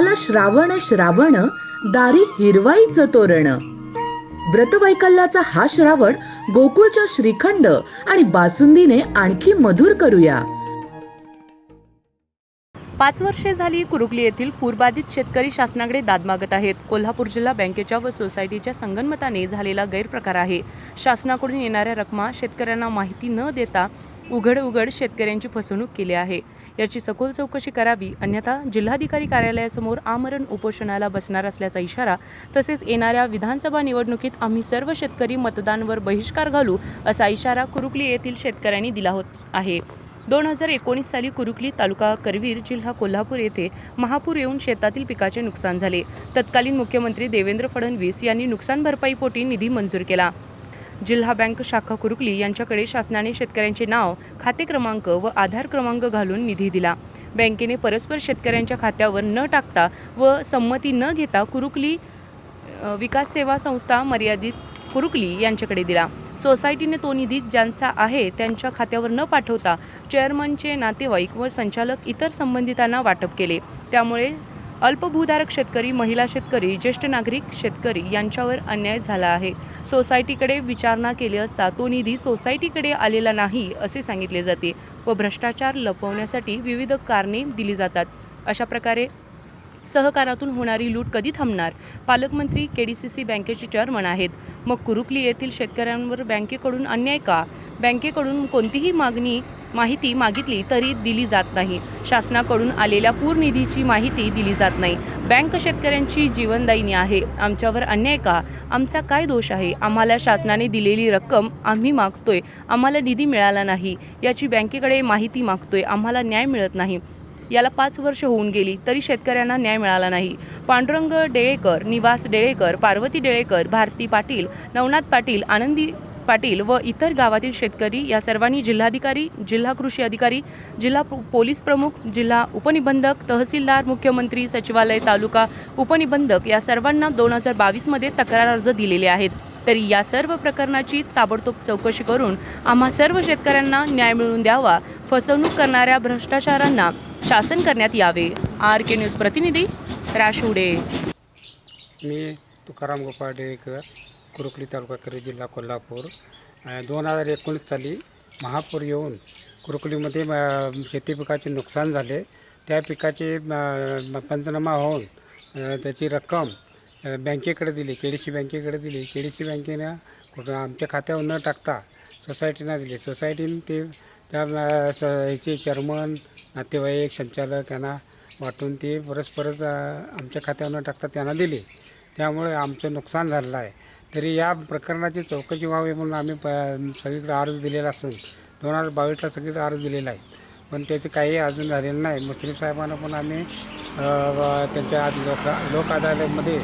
आला श्रावण श्रावण दारी हिरवाईचं तोरण. व्रतवैकल्याचा हा श्रावण गोकुळच्या श्रीखंड आणि बासुंदीने आणखी मधुर करूया. पाच वर्षे झाली कुरुकली येथील पूरबाधित शेतकरी शासनाकडे दाद मागत आहेत. कोल्हापूर जिल्हा बँकेच्या व सोसायटीच्या संगनमताने झालेला गैरप्रकार आहे. शासनाकडून येणाऱ्या रकमा शेतकऱ्यांना माहिती न देता उघड उघड शेतकऱ्यांची फसवणूक केली आहे. याची सखोल चौकशी करावी अन्यथा जिल्हाधिकारी कार्यालयासमोर आमरण उपोषणाला बसणार असल्याचा इशारा तसेच येणाऱ्या विधानसभा निवडणुकीत आम्ही सर्व शेतकरी मतदानवर बहिष्कार घालू असा इशारा कुरुकली येथील शेतकऱ्यांनी दिला होत आहे. दोन हजार एकोणीस साली कुरुकली तालुका करवीर जिल्हा कोल्हापूर येथे महापूर येऊन शेतातील पिकाचे नुकसान झाले. तत्कालीन मुख्यमंत्री देवेंद्र फडणवीस यांनी नुकसान भरपाईपोटी निधी मंजूर केला. जिल्हा बँक शाखा कुरुकली यांच्याकडे शासनाने शेतकऱ्यांचे नाव खाते क्रमांक व आधार क्रमांक घालून निधी दिला. बँकेने परस्पर शेतकऱ्यांच्या खात्यावर न टाकता व संमती न घेता कुरुकली विकास सेवा संस्था मर्यादित कुरुकली यांच्याकडे दिला. सोसायटीने तो निधी ज्यांचा आहे त्यांच्या खात्यावर न पाठवता चेअरमनचे नातेवाईक व संचालक इतर संबंधितांना वाटप केले. त्यामुळे अल्पभूधारक शेतकरी महिला शेतकरी ज्येष्ठ नागरिक शेतकरी यांच्यावर अन्याय झाला आहे. सोसायटीकडे विचारणा केली असता तो निधी सोसायटीकडे आलेला नाही असे सांगितले जाते व भ्रष्टाचार लपवण्यासाठी विविध कारणे दिली जातात. अशा प्रकारे सहकारातून होणारी लूट कधी थांबणार? पालकमंत्री के डी सी सी बँकेचे चेअरमन आहेत. मग कुरुकली येथील शेतकऱ्यांवर बँकेकडून अन्याय का? बँकेकडून कोणतीही मागणी माहिती मागितली तरी दिली जात नाही. शासनाकडून आलेल्या पूर निधीची माहिती दिली जात नाही. बँक शेतकऱ्यांची जीवनदायिनी आहे. आमच्यावर अन्याय का? आमचा काय दोष आहे? आम्हाला शासनाने दिलेली रक्कम आम्ही मागतोय. आम्हाला निधी मिळाला नाही. याची बँकेकडे माहिती मागतोय. आम्हाला न्याय मिळत नाही. याला पाच वर्ष होऊन गेली तरी शेतकऱ्यांना न्याय मिळाला नाही. पांडुरंग डेळेकर निवास डेळेकर पार्वती डेळेकर भारती पाटील नवनाथ पाटील आनंदी पाटील व इतर गावातील शेतकरी या सर्वांनी जिल्हाधिकारी जिल्हा कृषी अधिकारी जिल्हा पो- पोलीस प्रमुख जिल्हा उपनिबंधक तहसीलदार मुख्यमंत्री सचिवालय तालुका उपनिबंधक या सर्वांना दोन हजार बावीसमध्ये तक्रार अर्ज दिलेले आहेत. तरी या सर्व प्रकरणाची ताबडतोब चौकशी करून आम्हा सर्व शेतकऱ्यांना न्याय मिळवून द्यावा फसवणूक करणाऱ्या भ्रष्टाचारांना शासन करण्यात यावे. आर के न्यूज प्रतिनिधी राशुडे मी तुकाराम गोपाळ डेकर कुरुकली तालुका करी जिल्हा कोल्हापूर. दोन हजार एकोणीस साली महापूर येऊन कुरुकलीमध्ये शेती पिकाचे नुकसान झाले. त्या पिकाचे पंचनामा होऊन त्याची रक्कम बँकेकडे दिली. केडीसी बँकेकडे दिली. केडीसी बँकेनं कुठं आमच्या खात्यावर न टाकता सोसायटीनं दिली. सोसायटीनं ते त्या अ, ह्याचे चेअरमन नातेवाईक संचालक यांना वाटून ते परस्परच आमच्या खात्यावर न टाकता त्यांना दिले. त्यामुळे आमचं नुकसान झालेलं आहे. तरी या प्रकरणाची चौकशी व्हावी म्हणून आम्ही प सगळीकडे अर्ज दिलेला असून दोन हजार बावीसला सगळीकडे अर्ज दिलेला आहे. पण त्याचे काही अजून झालेलं नाही. मुस्लिम साहेबांना पण आम्ही त्यांच्या आज लोक लोक अदालतमध्ये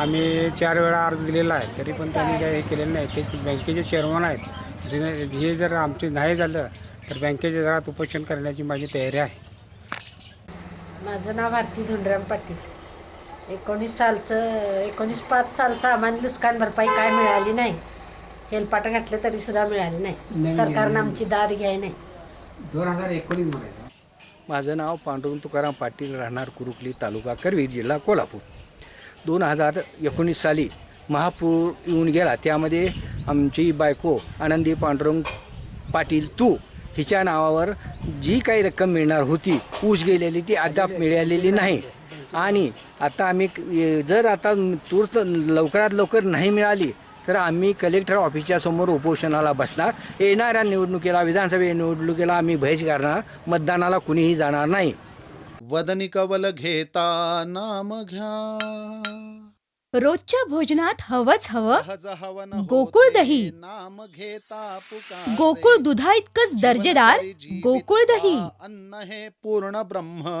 आम्ही चार वेळा अर्ज दिलेला आहे. तरी पण त्यांनी काही हे केलेलं नाही. ते बँकेचे चेअरमन आहेत. हे जर आमचे नाही झालं तर बँकेच्या दरात उपोषण करण्याची माझी तयारी आहे. माझं नाव आरती धुंडराम पाटील. एकोणीस सालचं एकोणीस पाच सालचं आम्हाला नुकसान भरपाई काय मिळाली नाही. हेलपाटं घातले तरी सुद्धा मिळाली नाही. सरकारनं आमची दाद घ्याय नाही. दोन हजार एकोणीस माझं नाव पांडुरंग तुकाराम पाटील राहणार कुरुकली तालुका करवीर जिल्हा कोल्हापूर. दोन हजार एकोणीस साली महापूर येऊन गेला. त्यामध्ये आमची बायको आनंदी पांडुरंग पाटील तू हिच्या नावावर जी काही रक्कम मिळणार होती ऊस गेलेली ती अद्याप मिळालेली नाही. आणि आता आम्ही जर आता तूर्त लवकरात लवकर नाही मिळाली तर आम्ही कलेक्टर ऑफिसच्या समोर उपोषणाला बसणार. येणाऱ्या निवडणुकीला विधानसभे निवडणुकीला आम्ही बहिष करणार मतदानाला कुणीही जाणार नाही. वदनी कवल घेता नाम घ्या. रोजच्या भोजनात हवंच हवं. सहज हवन गोकुळ होते, दही. नाम घेता पुकारे. गोकुळ दुधा इतकंच दर्जेदार. गोकुळ दही. अन्न हे पूर्ण ब्रह्म.